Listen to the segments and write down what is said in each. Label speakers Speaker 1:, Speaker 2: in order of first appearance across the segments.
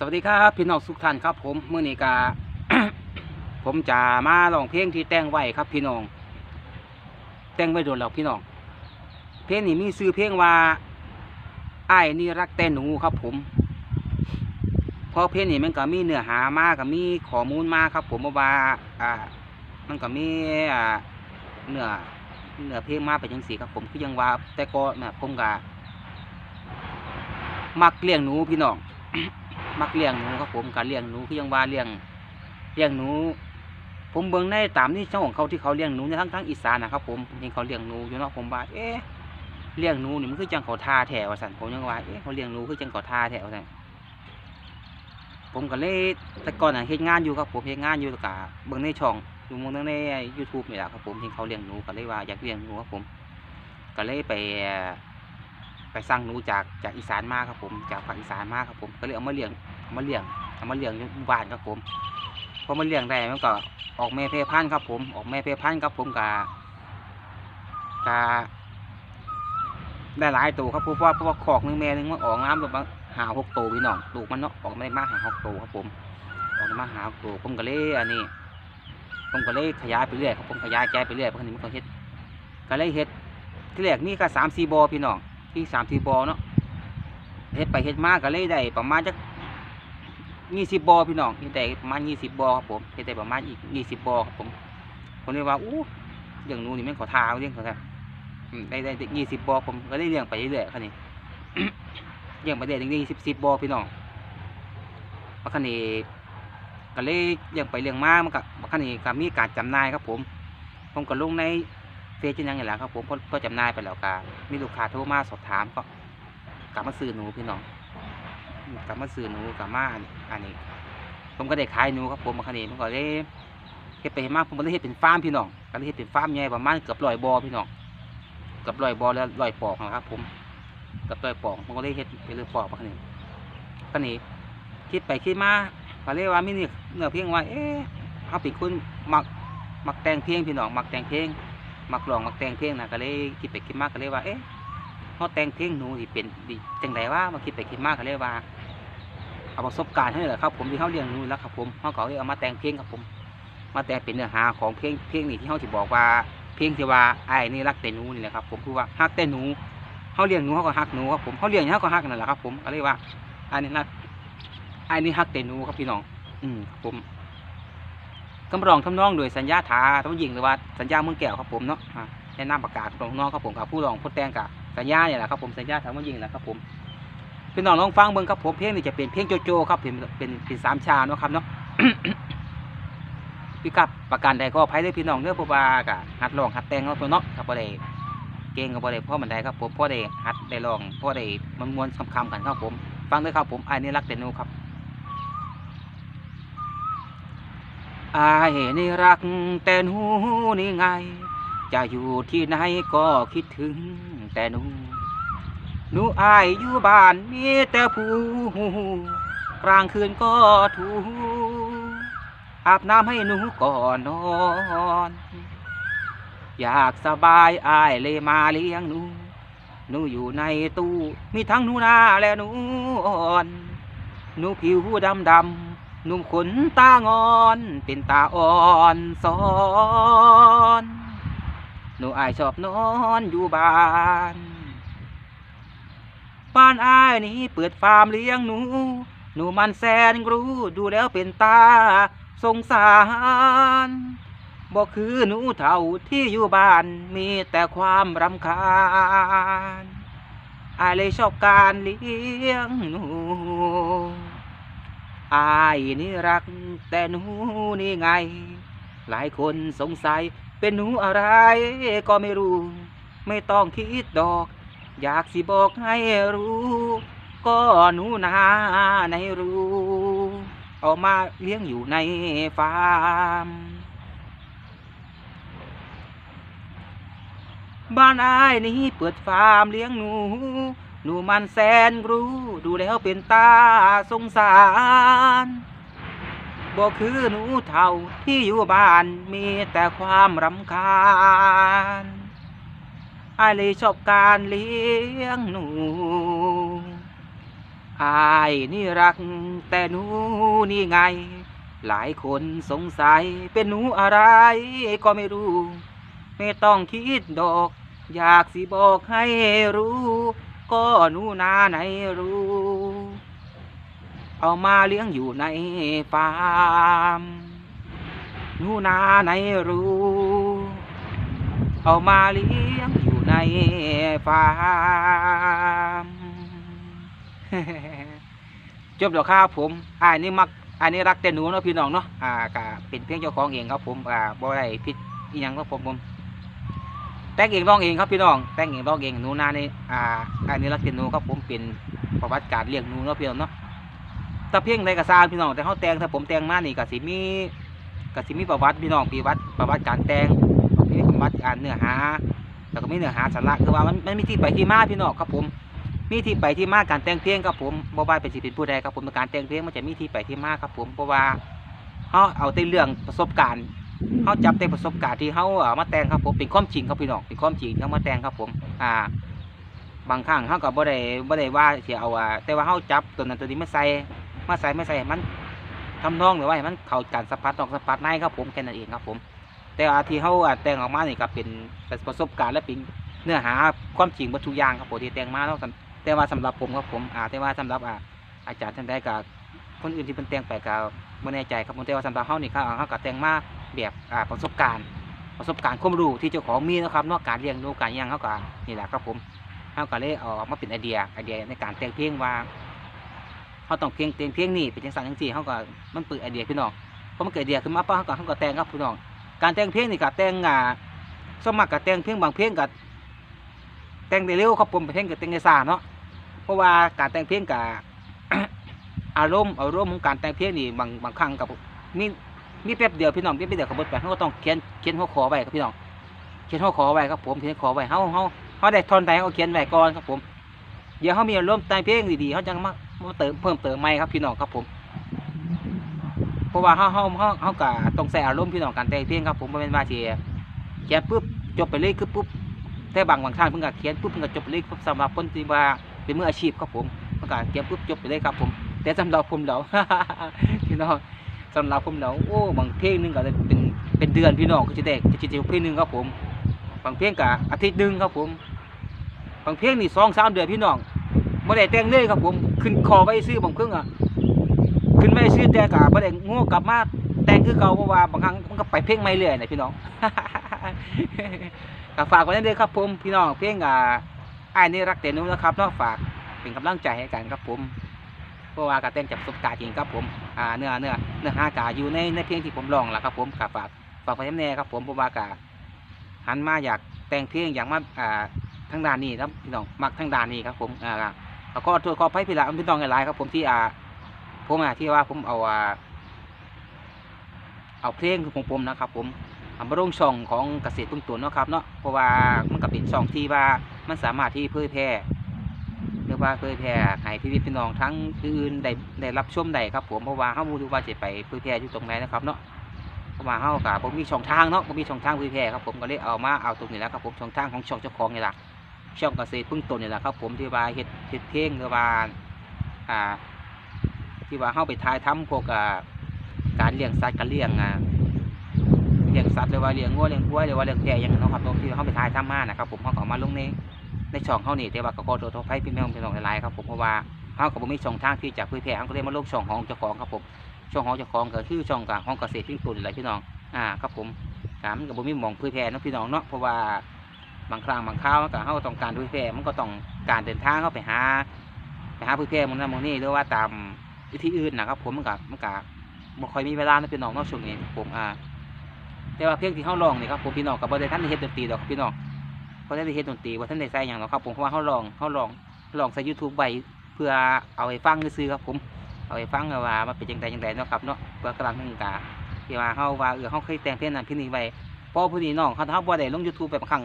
Speaker 1: สวัสดีครับพี่น้องทุกท่านครับ ผมเมื่อนี้กา ผมจะมาลองเพลงที่แต่งไว้ครับ พี่น้องแต่งไว้โดนแล้วพี่น้องเพลงนี้มีชื่อเพลงว่าอ้นี่รักแต่หนูครับ ผมเพราะเพลงนี้มันก็มีเนื้อหามาก็มีข้อมูลมากครับ ผมว่าอ่า มันก็มีอ่าเนื้อเนื้อเพลงมากเป็นจังสีครับ ผมคือยังว่า แต่ก็นะผมก็มักเลี้ยงหนูพี่น้อง มักเลี้ยงหนูครับผมการเลี้ยงหนูคือยังว่าเลี้ยงเลี้ยงหนู ผมเบิ่งในตามนี่ช่องของเขาที่เขาเลี้ยงหนูในทั้งทั้งอีสานนะครับ ผมเห็นเขาเลี้ยงหนูอยู่เนาะผมว่าเอ๊ะเลี้ยงหนูนี่มันคือจังเขาทาแถวสันผมยังว่าเอ๊ะเขาเลี้ยงหนูคือจังเขาทาแถวสันผมก็เลยแต่ก่อนน่ะเฮ็ดงานอยู่ครับผมเฮ็ดงานอยู่แล้วก็เบิ่งในช่องอยู่มองใน YouTube นี่แหละครับผมเห็นเขาเลี้ยงหนูก็เลยว่าอยากเลี้ยงหนูครับผม ก็เลยไป ไปสั่งหนูจากจากอีสานมาครับผม จากภาคอีสานมาครับผม ก็เลยเอามาเลี้ยงเอามาเลี้ยงเอามาเลี้ยงอยู่บ้านครับผมพอมันเลี้ยงได้มันก็ออกแม่เพพันธุ์ครับผม ออกแม่เพพันธุ์ครับผมกะกะได้หลายตัวครับผมเพราะว่าเพราะว่าขอกหนึงแม่หนึงมันออกน้ำแบบว่าหาหกตัวพี่น้องลูกมันเนาะออกไม่ได้มากหาหกตัวครับผม ออกมาหาหกตัวผมก็เลยอันนี้ผมก็เลยขยายไปเรื่อยครับผมขยายใจไปเรื่อยเพราะนี้มันก็เฮ็ดก็เลยเฮ็ดที่แรกมีก็สามสี่บอพี่น้อง ที่สามสี่บอเนาะเฮ็ดไปเฮ็ดมากก็เลยได้ประมาณจักยี่สิบบอพี่น้องเฮ็ดได้ประมาณยี่สิบบอครับผมเฮ็ดได้ประมาณอีกยี่สิบบอครับผมผมเลยว่าอู้เรื่องนู้นนี่แม่งขอทาเรื่องเขาแท้อืมได้ได้ยี่สิบบอผมก็ได้เลี้ยงไปเรื่อยๆคันนี้เลี้ยงไปเรื่อยๆยี่สิบสิบบอพี่น้องเพราะคันนี้ก็เลยเลี้ยงไปเลี้ยงมามันก็คันนี้ก็มีการจำหน่ายครับผม ผมก็ลงใน เฟซจังยังไงล่ะครับผมก็จำหน่ายไปแล้วกามีลูกค้าโทรมาสอบถามก็กลับมาซื้อหนูพี่น้องกลับมาซื้อหนูกลับมาอันนี้ ผมก็ได้ขายหนูครับผมมาคันนี้มันก็เลยเฮ็ดไปเฮ็ดมากผมก็เลยเฮ็ดเป็นฟาร์มพี่น้องก็เลยเฮ็ดเป็นฟาร์มใหญ่ประมาณเกือบร้อยบอพี่น้องเกือบร้อยบอแล้วร้อยปอกนะครับ ผมกือบร้อยปอกผมก็เลยเฮ็ดไปเลยปอกมาคันนี้คันนี้คิดไปคิดมาก็เลยว่ามีเนื้อเนื้อเพลงว่าเอ๊ะเฮาเป็นคนมักมักแต่งเพลงพี่น้องมักแต่งเพลง มักร้องมักแต่งเพลงนะก็เลยคิดไปคิดมากก็เลยว่า เอ๊ะเขาแต่งเพลงหนูที่เป็นดีจังไดว่ามาคิดไปคิดมากก็เลยว่าเอาประสบการณ์ให้เหรอครับผมที่เขาเรียนรู้แล้วครับผมเขาก็เลยเอามาแต่งเพลงครับผม มาแต่งเป็นเนื้อหาของเพลงเพลงนี้ที่เขาที่บอกว่า เพลงที่ว่าไอ้นี่รักแต่หนูนี่แหละครับ ผมคือว่าฮักแต่หนูเขาเลี้ยงหนูเขาก็ฮักหนูครับผมเขาเลี้ยงเขาก็ฮักนั่นแหละครับ ผมก็เลยว่าไอ้ายนี่รักไอ้ายนี่ฮักแต่หนูครับพี่น้อง อืมครับผม คำร้องทำนองโดยสัญญาถาต้องยิงหรือว่าสัญญาเมืองแก้วครับผมเนาะอ่าในนามประกาศของน้องครับผมกับผู้รองผู้แต่งกับสัญญาเนี่ยแหละครับผมสัญญาถาเมืองยิงแหละครับผมพี่น้องลองฟังเบิ่งครับผมเพลงนี้จะเป็นเพลงโจโจครับเป็นเป็นเป็นสามชาเนาะครับเนาะพี่ครับประกันใดก็ภัยได้พี่น้องเนื้อผู้บากะหัดร้องหัดแต่งเนาะตัวเนาะครับบ่ได้เก่งกับบ่ได้พ่อมันได้ครับผมพ่อได้หัดได้ร้องพ่อได้มันมวนๆคำๆกันครับผม ฟังด้วยครับผมไอ้นี่รักแต่หนูครับ อายนี่รักแต่หนูนี่ไง จะอยู่ที่ไหนก็คิดถึงแต่หนู หนูอายอยู่บ้านมีแต่ผู้กลางคืนก็ถูอาบน้ำให้หนูก่อนนอนอยากสบายอายเลยมาเลี้ยงหนู หนูอยู่ในตู้ มีทั้งหนูนาและหนูอ่อน หนูผิวดำดำ หนุ่มขนตางอน เป็นตาอ่อนสอนหนูอายชอบนอนอยู่บ้าน บ้านอายนี่เปิดฟาร์มเลี้ยงหนู หนูมันแสนรู้ดูแล้วเป็นตาสงสารบอกคือหนูเท่าที่อยู่บ้านมีแต่ความรำคาญอายเลยชอบการเลี้ยงหนู อายนี่รัก แต่หนูนี่ไง หลายคนสงสัยเป็นหนูอะไรก็ไม่รู้ ไม่ต้องคิดดอก อยากสิบอกให้รู้ ก็หนูนาในรู้เอามาเลี้ยงอยู่ในฟาร์มบ้านอายนี่เปิดฟาร์มเลี้ยงหนู หนูมันแสนรู้ ดูแล้วเป็นตาสงสารบอกคือหนูเท่าที่อยู่บ้านมีแต่ความรำคาญอายเลยชอบการเลี้ยงหนูอายนี่รักแต่หนูนี่ไง หลายคนสงสัยเป็นหนูอะไรก็ไม่รู้ ไม่ต้องคิดดอก อยากสิบอกให้รู้ ก็หนูนาไหนรู้ เอามาเลี้ยงอยู่ในฟาร์มหนูนาไหนรู้ เอามาเลี้ยงอยู่ในฟาร์มจบแล้วครับผมอ่านี่มักอันนี้รักแต่หนูเนาะพี่น้องเนาะ อ่ากะเป็นเพียงเจ้าของเองครับผม อ่าบ่ได้ผิดอีหยังครับผมผม แต่งเองร้องเองครับพี่น้องแต่งเองร้องเองหนูนานี่อ่าอันนี้รักแต่หนูครับผมเป็นประวัติการเลี้ยงหนูเนาะพี่น้องเนาะแต่เพียงใดก็ทราพี่น้องแต่เขาแต่งถ้าผมแต่งมานี่ก็สิมีก็สิมีประวัติพี่น้องประวัติประวัติการแต่งมีประวัติการเนื้อหาแล้วก็มีเนื้อหาสาระคือว่ามันมันมีที่ไปที่มาพี่น้องครับผม มีที่ไปที่มาการแต่งเพลงครับผมบ่ว่าเป็นสิเป็นผู้ใดครับผมการแต่งเพลงมันจะมีที่ไปที่มาครับผมเพราะว่าเฮาเอาแต่เรื่องประสบการณ์ เฮาจับแต่ประสบการณ์ที่เฮาเอามาแต่งครับผมเป็นความจริงครับพี่น้องเป็นความจริงที่เฮามาแต่งครับผม อ่า บางครั้งเฮาก็บ่ได้บ่ได้ว่าสิเอาอ่าแต่ว่าเฮาจับตัวนั้นตัวนี้มาใส่มาใส่ไมาใส่มันทำนองหรือว่ามันเข้ากันสัมผัสนอกสัมผัสในครับผมแค่นั้นเองครับผม แต่ว่าที่เฮาแต่งออกมานี่ก็เป็นประสบการณ์และเป็นเนื้อหาความจริงวัตถุกอย่างครับผมที่แต่งมาเนาะแต่ว่าสำหรับผมครับผมอ่าแต่ว่าสำหรับอ่าอาจารย์ท่านใดกับคนอื่นที่เป็นแต่งไปก็บ่แน่ใจครับผมแต่ว่าสำหรับเฮานี่ครับเฮาก็แต่งมา แบบประสบการณ์ ประสบการณ์ความรู้ที่เจ้าของมีนะครับนอกการเลี้ยงดูการหยังเฮาก็นี่แหละครับผมเฮาก็เลยเอามาเป็นไอเดียไอเดียในการแต่งเพลงว่าเฮาต้องเพลงแต่งเพลงนี่เป็นจังซั่นจังซี่เฮาก็มันเปิดไอเดียพี่น้องพอมันเกิดไอเดียขึ้นมาปั๊บเฮาก็เฮาก็แต่งครับพี่น้องการแต่งเพลงนี่ก็แต่งอ่าสมัครก็แต่งเพลงบางเพลงก็แต่งได้เร็วครับผมเพลงก็แต่งได้ช้าเนาะเพราะว่าการแต่งเพลงก็อารมณ์อารมณ์ของการแต่งเพลงนี่บางบางครั้งกับมี มีแป๊บเดียวพี่น้องมีแป๊บเดียวขบรถไปเขาก็ต้องเขียนเขียนหัวขอไว้ครับพี่น้องเขียนหัวขอไว้ครับผมเขียนขอไว้เฮาเฮาเฮาได้ทอนใดเขาเขียนไว้ก่อนครับผมเดี๋ยวเขามีอารมณ์แต่งเพลงดีๆเขาจะมามาเติมเพิ่มเติมใหม่ครับพี่น้องครับผมเพราะว่าเฮาเฮาเฮาเฮาก็ต้องใส่อารมณ์พี่น้องการแต่งเพลงครับผมบ่แม่นว่าสิเขียนปุ๊บจบไปเลยคือปุ๊บแต่บางบางท่านเพิ่นก็เขียนปุ๊บเพิ่นก็จบไปเลยปุ๊บสำหรับคนที่ว่าเป็นมืออาชีพครับผมเพิ่นก็เขียนปุ๊บจบไปเลยครับผม แต่สำหรับผมแล้วพี่น้อง สำหรับผมแล้วโอ้บางเพลงนึงก็เป็นเป็นเดือนพี่น้องก็จะได้จะจะเพลงนึงครับผมบางเพลงก็อาทิตย์หนึงครับผมบางเพลงนี่สองสามเดือนพี่น้องบ่ได้แต่งเลยครับผมขึ้นคอไว้ซื้อบางเครื่องอะขึ้นไม่ซื้อแต่กะบ่ได้โง่กลับมาแต่งคือเก่าเพราะว่าบางครั้งมันก็ไปเพลงใหม่เรื่อยนะพี่น้องก็ฝากไว้ด้วยครับผมพี่น้องเพลงอ่าอ้นี่รักแต่หนูนะครับเนาะฝากเป็นกำลังใจให้กันครับผม ราะว่าการแต่งจากประสบกาจริงครับผมอ่าเนื้อเนื้อเนื้อหากาอยู่ในในเพลงที่ผมร้องแหละครับผมกฝากฝากไปแน่ครับผมเพราะว่ากาหันมาอยากแต่งเพลงอยากมาอ่าทางด้านนี้ครับพี่น้องมักทางด้านนี้ครับผมอ่าขอโทษขออภัยพี่ละพี่น้องหลายครับ ผมที่อ่าผมอะที่ว่าผมเอาอ่าเอาเพลงของผมนะครับ ผมเอามาลงช่องของเกษตรตุ้งตุนเนาะครับเนาะเพราะว่ามันก็เป็นช่องที่ว่ามันสามารถที่เผยแพร่ หรือว่าเผยแพร่ให้พี่พี่น้องทั้งอื่นได้ได้รับชมได้ครับ ผมเพราะว่าเฮาบ่รู้ว่าจะไปเผยแพร่อยู่ตรงไหนนะครับเนาะเพราะว่าเฮาก็บ่มีช่องทางเนาะบ่มีช่องทางเผยแพร่ครับผมก็เลยเอามาเอาตรงนี้แล้วครับผมช่องทางของช่องเจ้าของนี่ล่ะช่องเกษตรพึ่งตนนี่แหละครับ ผมที่ว่าเฮ็ดเฮ็ดเพลงหรือว่าอ่า ที่ว่าเข้าไปทายทำพวกการเลี้ยงสัตว์การเลี้ยงอ่าเลี้ยงสัตว์หรือว่าเลี้ยงวัวเลี้ยงควายหรือว่าเลี้ยงแกะอย่างนั้นะครับตรงที่เข้าไปทายทำมานะครับ ผมเขาก็เอมาลงใน ในช่องเขานี่แต่ว่าก็ขอโทษขออภัยพี่น้องพี่น้องหลายๆครับผมเพราะว่าเขาก็บ่มีช่องทางที่จะเผยแพร่เขาก็เลยมาลงช่องของเจ้าของครับผมช่องของเจ้าของก็คือช่องกับของเกษตรทิ้งตุนอะไรพี่น้องอ่าครับผมกามก็บ่มีมองเผยแพร่นะพี่น้องเนาะเพราะว่าบางครั้งบางคราวก็เขาต้องการเผยแพร่มันก็ต้องการเดินทางเข้าไปหาไปหาเผยแพร่มันนั่นมันนี่หรือว่าตามวิธีอื่นนะครับ ผมมันกับมันกับบ่ค่อยมีเวลานะพี่น้องเนอกช่วงนี้ผมอ่าแต่ว่าเพลงที่เขาร้องนี่ครับผมพี่น้องกับบ่ได้ท่านได้เฮ็ดดนตรีดอกพี่น้อง บ่ได้เฮ็ดดนตรีบ่าท่านได้ใส่หยังหรอกครับผมเพราะว่าเขาร้องเขาร้องร้องใส่ YouTube ไว้เพื่อเอาไปฟังซื่อครับผมเอาไปฟังว่ามันเป็นจังไดจังไดเนาะครับเนาะเพื่อกำลังนึงกาที่ว่าเฮาว่าเออเฮาเคยแต่งเพลงนั้นเพลงนี้ไว้พอผู้นี้น้องเขาถ้าเฮาบ่ได้ลง YouTube ไปบางครั้ง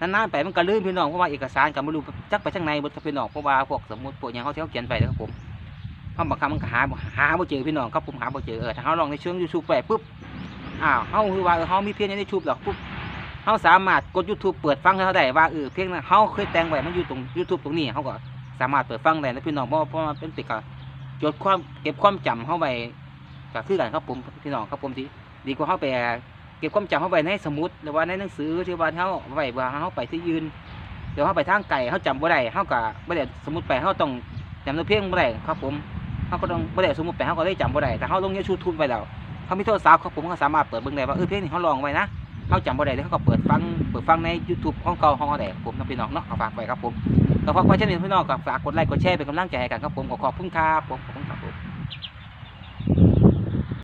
Speaker 1: นานๆไปมันก็ลืมพี่น้องเพราะว่าเอกสารก็บ่รู้จักไปทางไหนบิดครับพี่น้องเพราะว่าพวกสมุดพวกหยังเขาที่เขาเขียนไว้นะครับผมเขาบางครั้งมันก็หาหาบ่เจอพี่น้องครับผมหาบ่เจอเออถ้าเขาลองในเชิงยูทูบไปปุ๊บอ้าวเขาคือว่าเออเขามีเพลงในยูทูบหรอกปุ๊บ เขาสามารถกด YouTube เปิดฟังเขาได้ว่าเออเพลงนั้นเขาเคยแต่งไว้มันอยู่ตรง YouTube ตรงนี้เขาก็สสามารถเปิดฟังได้นะพี่น้องเพราะเพราะมันเป็นติดกับจดความเก็บความจำเข้าไปก็คือกันครับผมพี่น้องครับผมที่ดีกว่าเขาไปเก็บความจำเข้าไปในสมุดหรือว่าในหนังสือที่ว่าเขาไว้ว่าเขาไปที่ยืนเดี๋ยวเขาไปทางไก่เขาจำบ่ได้เขาก็บ่ได้สมมติไปเขาต้องจำตัวเพียงบ่ได้ครับผมเขาก็ต้องบ่ได้สมมติไปเขาก็เลยจำบ่ได้แต่เขาลงยูทูบไปแล้วเขามีโทรศัพท์ครับผมเขาสามารถเปิดเบิ่งได้ว่าเออเพลงนี้เขาลองไว้นะ เขาจำบ่ได้เลยเขาก็เปิดฟังเปิดฟังใน YouTube ของเก่าของเขาแต่ผมน้องพี่น้องเนาะก็ฝากไว้ครับผมก็ฝากไว้เช่นนี้พี่น้องก็ฝากกดไลค์กดแชร์เป็นกำลังใจให้กันครับผมขอขอบคุณครับผม